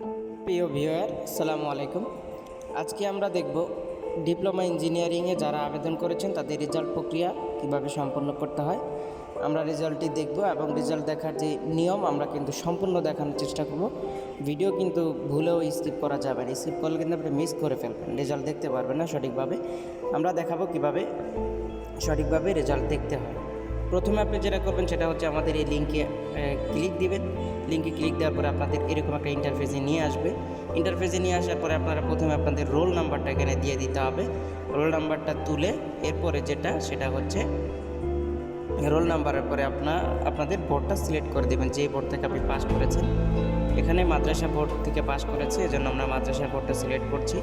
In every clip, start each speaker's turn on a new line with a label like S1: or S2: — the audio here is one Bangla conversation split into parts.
S1: প্রিয় ভিউয়ার সালামু আলাইকুম। আজকে আমরা দেখব ডিপ্লোমা ইঞ্জিনিয়ারিংয়ে যারা আবেদন করেছেন, তাদের রেজাল্ট প্রক্রিয়া কীভাবে সম্পন্ন করতে হয়। আমরা রেজাল্টটি দেখব এবং রেজাল্ট দেখার যে নিয়ম, আমরা কিন্তু সম্পূর্ণ দেখানোর চেষ্টা করব। ভিডিও কিন্তু ভুলেও স্কিপ করা যাবে না। স্কিপ করলে কিন্তু আপনি মিস করে ফেলবেন। রেজাল্ট দেখতে পারবেন না সঠিকভাবে। আমরা দেখাবো কীভাবে সঠিকভাবে রেজাল্ট দেখতে হয়। প্রথমে আপনি যেটা করবেন সেটা হচ্ছে আমাদের এই লিঙ্কে ক্লিক দেবেন। লিঙ্কে ক্লিক দেওয়ার পরে আপনাদের এরকম একটা ইন্টারফেসে নিয়ে আসবে। ইন্টারফেসে নিয়ে আসার পরে আপনারা প্রথমে আপনাদের রোল নাম্বারটা এখানে দিয়ে দিতে হবে। রোল নাম্বারটা তুলে এরপরে যেটা, সেটা হচ্ছে রোল নাম্বারের পরে আপনার, আপনাদের বোর্ডটা সিলেক্ট করে দেবেন। যে বোর্ড থেকে আপনি পাস করেছেন। এখানে মাদ্রাসা বোর্ড থেকে পাস করেছে, এজন্য আমরা মাদ্রাসা বোর্ডটা সিলেক্ট করছি।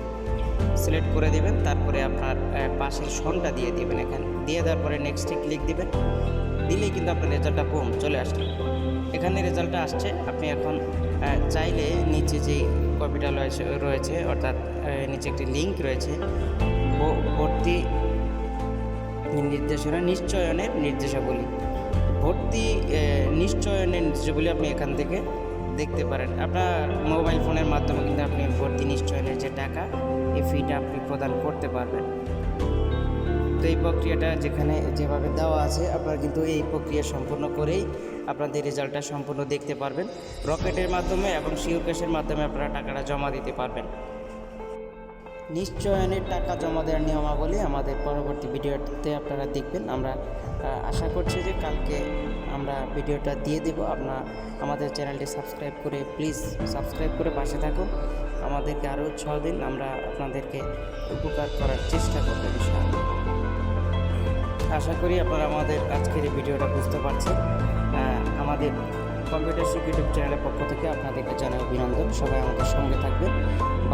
S1: সিলেক্ট করে দেবেন, তারপরে আপনার পাশের সনটা দিয়ে দিবেন এখানে। দিয়ে দেওয়ার পরে নেক্সটে ক্লিক দিবেন। দিলেই কিন্তু আপনার রেজাল্টটা বুম চলে আসছে এখানে রেজাল্টটা আসছে, আপনি এখন চাইলে নিচে যে কপিটা রয়েছে রয়েছে, অর্থাৎ নিচে একটি লিঙ্ক রয়েছে ভর্তি নির্দেশনা নিশ্চয়নের নির্দেশাবলী। ভর্তি নিশ্চয়নের নির্দেশাবলী আপনি এখান থেকে দেখতে পারেন। আপনার মোবাইল ফোনের মাধ্যমে কিন্তু আপনি ভর্তি নিশ্চয়নের যে টাকা, এই ফিটা আপনি প্রদান করতে পারবেন। তো এই প্রক্রিয়াটা যেখানে যেভাবে দেওয়া আছে, আপনারা কিন্তু এই প্রক্রিয়া সম্পূর্ণ করেই আপনাদের রেজাল্টটা সম্পূর্ণ দেখতে পারবেন। রকেটের মাধ্যমে এবং শিওর ক্যাশের মাধ্যমে আপনারা টাকাটা জমা দিতে পারবেন। নিশ্চয়নের টাকা জমা দেওয়ার নিয়মাবলী আমাদের পরবর্তী ভিডিওতে আপনারা দেখবেন। আমরা আশা করছি যে কালকে আমরা ভিডিওটা দিয়ে দেব। আপনার আমাদের চ্যানেলটি সাবস্ক্রাইব করে প্লিজ সাবস্ক্রাইব করে পাশে থাকুন। আমাদেরকে আরও উৎসাহ দিন। আমরা আপনাদেরকে উপকার করার চেষ্টা করব ইনশাআল্লাহ। আশা করি আপনারা আমাদের আজকের এই ভিডিওটা বুঝতে পারছেন। আমাদের কম্পিউটার শিখ ইউটিউব চ্যানেলের পক্ষ থেকে আপনাদেরকে জানাই অভিনন্দন। সবাই আমাদের সঙ্গে থাকবেন।